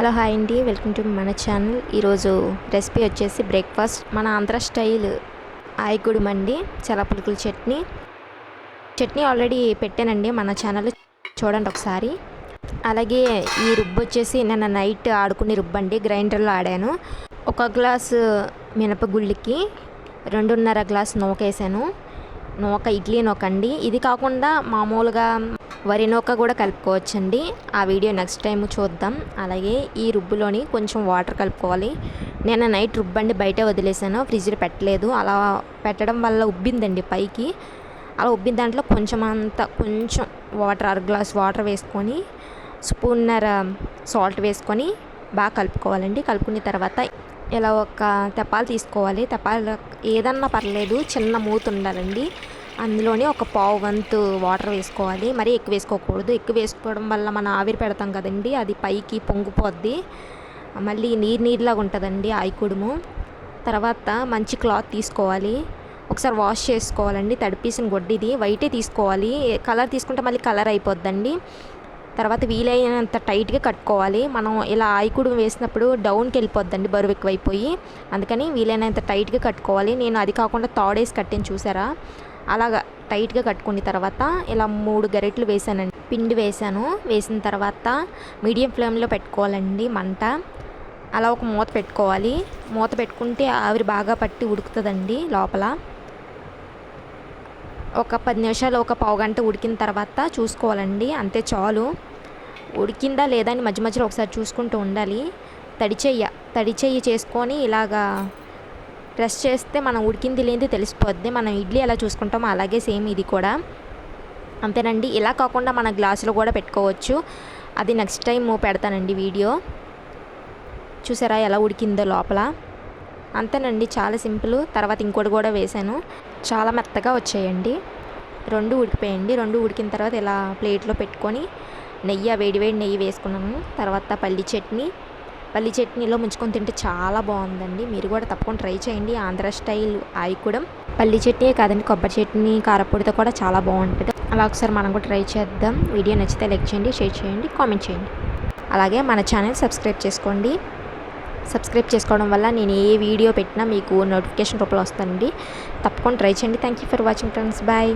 Hello hi అండి. Welcome to మన channel. ఈరోజు రెసిపీ వచ్చేసి బ్రేక్ఫాస్ట్. మన ఆంధ్ర స్టైల్ ఆయకుడుం మండి చాలా పులుకుల చట్నీ. చట్నీ ఆల్రెడీ పెట్టానండి మన ఛానల్. చూడండి ఒకసారి. అలాగే ఈ రుబ్బు వచ్చేసి నిన్న నైట్ ఆడుకునే రుబ్బు అండి గ్రైండర్లో ఆడాను. ఒక గ్లాసు మినపగుళ్ళకి రెండున్నర గ్లాస్ నూకేసాను నూక ఇడ్లీ నూకండి ఇది కాకుండా మామూలుగా వరి నూక కూడా కలుపుకోవచ్చండి. ఆ వీడియో నెక్స్ట్ టైం చూద్దాం. అలాగే ఈ రుబ్బులోని కొంచెం వాటర్ కలుపుకోవాలి. నేను నైట్ రుబ్బండి బయట వదిలేసాను. ఫ్రిడ్జ్లో పెట్టలేదు. అలా పెట్టడం వల్ల ఉబ్బిందండి పైకి. అలా ఉబ్బిన దాంట్లో కొంచెం అంత కొంచెం వాటర్ అర గ్లాస్ వాటర్ వేసుకొని స్పూన్నర సాల్ట్ వేసుకొని బాగా కలుపుకోవాలండి. కలుపుకున్న తర్వాత ఇలా ఒక తెప్పాలు తీసుకోవాలి. తెప్పాలు ఏదన్నా పర్లేదు చిన్న మూత ఉండాలండి. అందులోనే ఒక పావు వంతు వాటర్ వేసుకోవాలి. మరీ ఎక్కువ వేసుకోకూడదు. ఎక్కువ వేసుకోవడం వల్ల మనం ఆవిరి పెడతాం కదండి. అది పైకి పొంగిపోద్ది. మళ్ళీ నీరు నీరులాగా ఉంటుందండి ఆయకుడుము తర్వాత మంచి క్లాత్ తీసుకోవాలి. ఒకసారి వాష్ చేసుకోవాలండి. తడిపేసిన గొడ్డిది వైటే తీసుకోవాలి. కలర్ తీసుకుంటే మళ్ళీ కలర్ అయిపోద్దండి. తర్వాత వీలైనంత టైట్గా కట్టుకోవాలి. మనం ఇలా ఆయకుడు వేసినప్పుడు డౌన్కి వెళ్ళిపోద్దండి బరువు ఎక్కువైపోయి. అందుకని వీలైనంత టైట్గా కట్టుకోవాలి. నేను అది కాకుండా తాడేసి కట్టిన చూసారా? అలాగా టైట్గా కట్టుకున్న తర్వాత ఇలా మూడు గరిటలు వేసానండి పిండి వేసాను వేసిన తర్వాత మీడియం ఫ్లేమ్లో పెట్టుకోవాలండి మంట. అలా ఒక మూత పెట్టుకోవాలి. మూత పెట్టుకుంటే ఆవిరి బాగా పట్టి ఉడుకుతుందండి లోపల. ఒక పది నిమిషాలు ఒక పావు గంట ఉడికిన తర్వాత చూసుకోవాలండి. అంతే చాలు. ఉడికిందా లేదా అని మధ్య మధ్యలో ఒకసారి చూసుకుంటూ ఉండాలి. తడి చెయ్య. తడి చెయ్యి చేసుకొని ఇలాగా ప్రెస్ చేస్తే మనం ఉడికింది లేనిది తెలిసిపోద్ది. మనం ఇడ్లీ ఎలా చూసుకుంటామో అలాగే సేమ్ ఇది కూడా. అంతేనండి. ఇలా కాకుండా మన గ్లాసులో కూడా పెట్టుకోవచ్చు. అది నెక్స్ట్ టైం పెడతానండి వీడియో. చూసారా ఎలా ఉడికిందో లోపల? అంతేనండి. చాలా సింపుల్. తర్వాత ఇంకోటి కూడా వేసాను చాలా మెత్తగా వచ్చాయండి. రెండు ఉడికిపోయండి రెండు ఉడికిన తర్వాత ఇలా ప్లేట్లో పెట్టుకొని నెయ్యి వేడివేడి నెయ్యి వేసుకున్నాను తర్వాత పల్లి చట్నీ పల్లి చట్నీలో ముంచుకొని తింటే చాలా బాగుందండి. మీరు కూడా తప్పకుండా ట్రై చేయండి. ఆంధ్ర స్టైల్ ఆయికూడం. పల్లి చట్నీ కాదండి కొబ్బరి చట్నీ కారపొడితో కూడా చాలా బాగుంటుంది. అలా ఒకసారి మనం కూడా ట్రై చేద్దాం. వీడియో నచ్చితే లైక్ చేయండి షేర్ చేయండి కామెంట్ చేయండి. అలాగే మన ఛానల్ సబ్స్క్రైబ్ చేసుకోండి. సబ్స్క్రైబ్ చేసుకోవడం వల్ల నేను ఏ వీడియో పెట్టినా మీకు నోటిఫికేషన్ రూపంలో వస్తానండి తప్పకుండా ట్రై చేయండి. Thank you for watching friends. Bye.